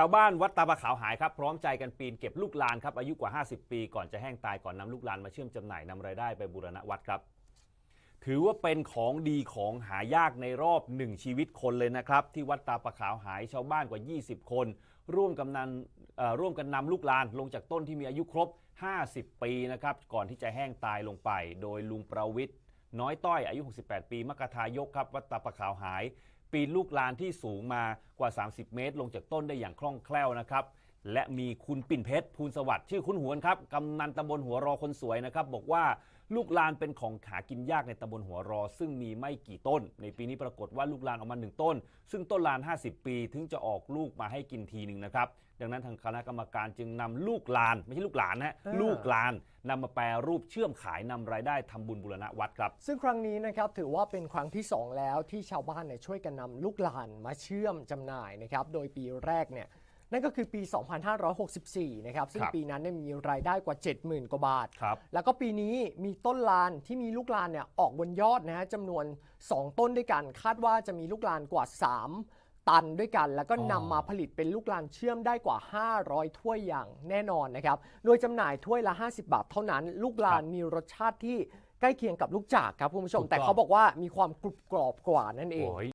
ชาวบ้านวัดตาปะขาวหายครับพร้อมใจกันปีนเก็บลูกลานครับอายุกว่า 50 ปี ก่อนจะแห้งตายก่อนนำลูกลานมาเชื่อมจำหน่ายนำรายได้ไปบูรณะวัดครับ ถือว่าเป็นของดีของหายากในรอบหนึ่งชีวิตคนเลยนะครับ ที่วัดตาปะขาวหายชาวบ้านกว่า 20 คน ร่วมกำนันร่วมกันนำลูกลานลงจากต้นที่มีอายุครบ 50 ปีนะครับก่อนที่จะแห้งตายลงไป โดยลุงประวิทย์น้อยต้อยอายุ 68 ปีมกทายกครับวัดตาปะขาวหาย ปีนลูกลานที่สูงมากว่า 30 เมตร ลงจากต้นได้อย่างคล่องแคล่วนะครับ และมีคุณปิ่นเพชรภูลสวัสดิ์ชื่อคุณหวนครับกำนันตำบลหัวรอคนสวยนะครับ บอกว่าลูกลานเป็นของหากินยากในตำบลหัวรอ ซึ่งมีไม่กี่ต้น ในปีนี้ปรากฏว่าลูกลานออกมาหนึ่งต้น ซึ่งต้นลาน 50 ปี ถึงจะออกลูกมาให้กินทีหนึ่งนะครับ ดังนั้นทางคณะกรรมการจึงนำลูกลาน ไม่ใช่ลูกหลานนะฮะเออ ลูกลานนำมาแปรรูปเชื่อมขายนำรายได้ทำบุญบูรณะวัดครับ ซึ่งครั้งนี้นะครับถือว่าเป็นครั้งที่ 2 แล้วที่ชาวบ้านเนี่ยช่วยกันนำลูกหลานมาเชื่อมจำหน่ายนะครับ โดยปีแรกเนี่ย นั่นก็คือปี 2564 นะครับ ซึ่งครับปีนั้นเนี่ยมีรายได้กว่า 70,000 กว่าบาทครับแล้วก็ปีนี้มีต้นลานที่มีลูกลานเนี่ยออกบนยอดนะฮะจำนวน 2 ต้นด้วยกัน คาดว่าจะมีลูกลานกว่า 3 ตันด้วยกัน แล้วก็อ๋อนำมาผลิตเป็นลูกลานเชื่อมได้กว่า 500 ถ้วยอย่างแน่นอนนะครับ โดยจำหน่ายถ้วยละ 50 บาทเท่านั้น ลูกลานมีรสชาติที่ใกล้เคียงกับลูกจากครับคุณผู้ชม แต่เขาบอกว่ามีความกรุบกรอบกว่านั่นเองโอ้ย